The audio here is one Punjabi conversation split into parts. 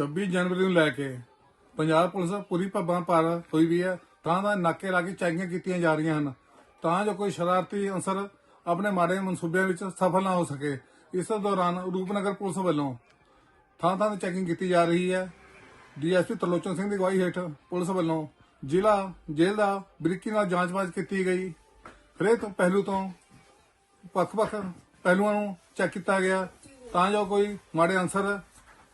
26 ਜਨਵਰੀ ਨੂੰ ਲੈ ਕੇ ਪੰਜਾਬ ਪੁਲਿਸ ਪੂਰੀ ਭੱਬਾਂ ਪਰ ਹੋਈ ਵੀ ਹੈ, ਤਾਂ ਦਾ ਨਾਕੇ ਲਾ ਕੇ ਚੈਕਿੰਗਾਂ ਕੀਤੀਆਂ ਜਾ ਰਹੀਆਂ ਹਨ। ਤਾਂ ਜੋ ਕੋਈ ਸ਼ਰਾਰਤੀ ਅਨਸਰ ਆਪਣੇ ਮਾੜੇ ਮਨਸੂਬਿਆਂ ਵਿੱਚ ਸਫਲ ਨਾ ਹੋ ਸਕੇ, ਇਸ ਦੌਰਾਨ ਰੂਪਨਗਰ ਪੁਲਿਸ ਵੱਲੋਂ ਥਾਂ ਥਾਂ ਤੇ ਚੈਕਿੰਗ ਕੀਤੀ ਜਾ ਰਹੀ ਹੈ। ਡੀਐਸਪੀ ਤਰਲੋਚਨ ਸਿੰਘ ਦੀ ਅਗਵਾਈ ਹੇਠ ਪੁਲਿਸ ਵੱਲੋਂ ਜ਼ਿਲ੍ਹਾ ਜੇਲ੍ਹ ਦਾ ਬਰੀਕੀ ਨਾਲ ਜਾਂਚ-ਬਾਜ ਕੀਤੀ ਗਈ। ਹਰੇਕ ਪਹਿਲੂ ਤੋਂ ਵੱਖ-ਵੱਖ ਪਹਿਲੂਆਂ ਨੂੰ ਚੈੱਕ ਕੀਤਾ ਗਿਆ। ਤਾਂ ਜੋ ਕੋਈ ਮਾੜੇ ਅਨਸਰ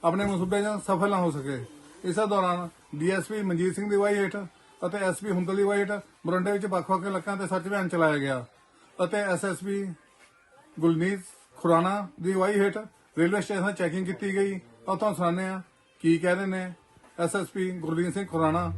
ਆਪਣੇ ਮਨਸੂਬੇ 'ਚ ਸਫਲ ਨਾ ਹੋ ਸਕੇ। ਇਸ ਦੌਰਾਨ ਡੀਐਸਪੀ ਮਨਜੀਤ ਸਿੰਘ ਦੀ ਅਗਵਾਈ ਹੇਠ ਅਤੇ ਐਸਪੀ ਹੁੰਦਲ ਦੀ ਅਗਵਾਈ ਹੇਠ ਮੋਰਿੰਡੇ ਵਿੱਚ ਵੱਖ-ਵੱਖ ਇਲਾਕਿਆਂ ਤੇ ਸਰਚ ਅਭਿਆਨ ਚਲਾਇਆ ਗਿਆ ਅਤੇ ਐਸਐਸਪੀ ਗੁਲਨੀਤ ਖੁਰਾਨਾ ਦੀ ਅਗਵਾਈ ਹੇਠ ਰੇਲਵੇ ਸਟੇਸ਼ਨ ਚੈਕਿੰਗ ਕੀਤੀ ਗਈ। ਉਹ ਤੁਹਾਨੂੰ ਸੁਣਾਉਂਦੇ ਆ ਕੀ ਕਹਿ ਰਹੇ ਨੇ ਐਸਐਸਪੀ ਗੁਰਦੀਪ ਸਿੰਘ ਖੁਰਾਨਾ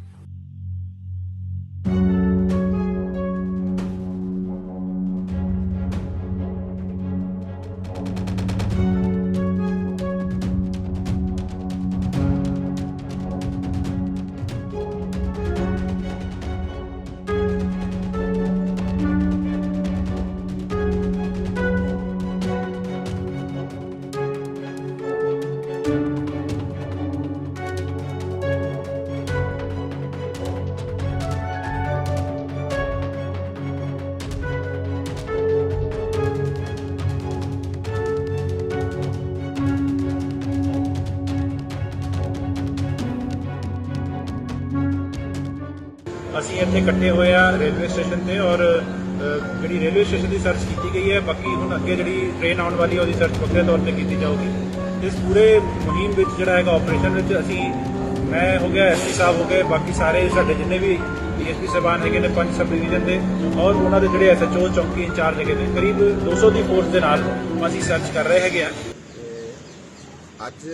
ਅਸੀਂ ਇੱਥੇ ਇਕੱਠੇ ਹੋਏ ਆ ਰੇਲਵੇ ਸਟੇਸ਼ਨ ਤੇ ਔਰ ਜਿਹੜੀ ਰੇਲਵੇ ਸਟੇਸ਼ਨ ਦੀ ਸਰਚ ਕੀਤੀ ਗਈ ਹੈ, ਬਾਕੀ ਹੁਣ ਅੱਗੇ ਜਿਹੜੀ ਟ੍ਰੇਨ ਆਉਣ ਵਾਲੀ ਹੈ ਉਹਦੀ ਸਰਚ ਵੱਖਰੇ ਤੌਰ ਤੇ ਕੀਤੀ ਜਾਊਗੀ। ਇਸ ਪੂਰੇ ਮੁਹਿੰਮ ਵਿੱਚ ਜਿਹੜਾ ਹੈਗਾ ਆਪਰੇਸ਼ਨ ਵਿੱਚ ਅਸੀਂ, ਮੈਂ ਹੋ ਗਿਆ ਐਸਪੀ ਸਾਹਿਬ ਹੋ ਗਏ, ਬਾਕੀ ਸਾਰੇ ਸਾਡੇ ਜਿੰਨੇ ਵੀ ਡੀਐਸਪੀ ਸਾਹਿਬਾਨ ਹੈਗੇ ਨੇ ਪੰਜ ਸਬ ਡਿਵੀਜ਼ਨ ਦੇ, ਔਰ ਉਹਨਾਂ ਦੇ ਜਿਹੜੇ ਐਸਐਚਓ ਚੌਕੀ ਇੰਚਾਰਜ ਹੈਗੇ ਨੇ, ਕਰੀਬ 200 ਦੀ ਫੋਰਸ ਦੇ ਨਾਲ ਅਸੀਂ ਸਰਚ ਕਰ ਰਹੇ ਹੈਗੇ ਆ। ਅੱਜ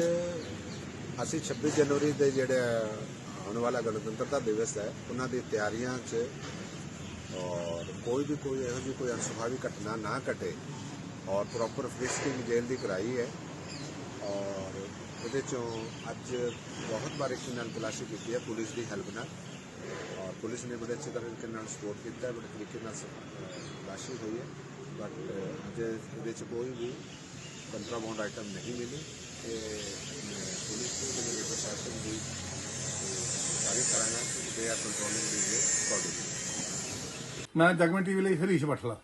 ਅਸੀਂ 26 ਜਨਵਰੀ ਦੇ ਜਿਹੜੇ ਆਉਣ ਵਾਲਾ ਗਣਤੰਤਰਤਾ ਦਿਵਸ ਹੈ, ਉਹਨਾਂ ਦੀ ਤਿਆਰੀਆਂ 'ਚ ਔਰ ਕੋਈ ਵੀ ਕੋਈ ਇਹੋ ਜਿਹੀ ਕੋਈ ਅਨਸੁਖਾਵੀ ਘਟਨਾ ਨਾ ਘਟੇ ਔਰ ਪ੍ਰੋਪਰ ਫ੍ਰਿਸਕਿੰਗ ਜੇਲ੍ਹ ਦੀ ਕਰਾਈ ਹੈ। ਔਰ ਉਹਦੇ ਚੋਂ ਅੱਜ ਬਹੁਤ ਬਾਰੀਕੀ ਨਾਲ ਤਲਾਸ਼ੀ ਕੀਤੀ ਹੈ ਪੁਲਿਸ ਦੀ ਹੈਲਪ ਨਾਲ। ਔਰ ਪੁਲਿਸ ਨੇ ਬੜੇ ਅੱਛੇ ਤਰੀਕੇ ਨਾਲ ਸਪੋਰਟ ਕੀਤਾ ਹੈ ਬੜੇ ਤਰੀਕੇ ਨਾਲ ਤਲਾਸ਼ੀ ਹੋਈ ਹੈ। ਬਟ ਅਜੇ ਇਹਦੇ ਚ ਕੋਈ ਵੀ ਕੰਟਰਾਬਾਉਂਡ ਆਈਟਮ ਨਹੀਂ ਮਿਲੀ। ਤੇ ਪੁਲਿਸ ਤੇ ਪ੍ਰਸ਼ਾਸਨ ਦੀ they are controlling the accordingly ਮੈਂ ਜਗਮਨ ਟੀਵੀ ਲਈ ਹਰੀਸ਼ ਬਠਲਾ।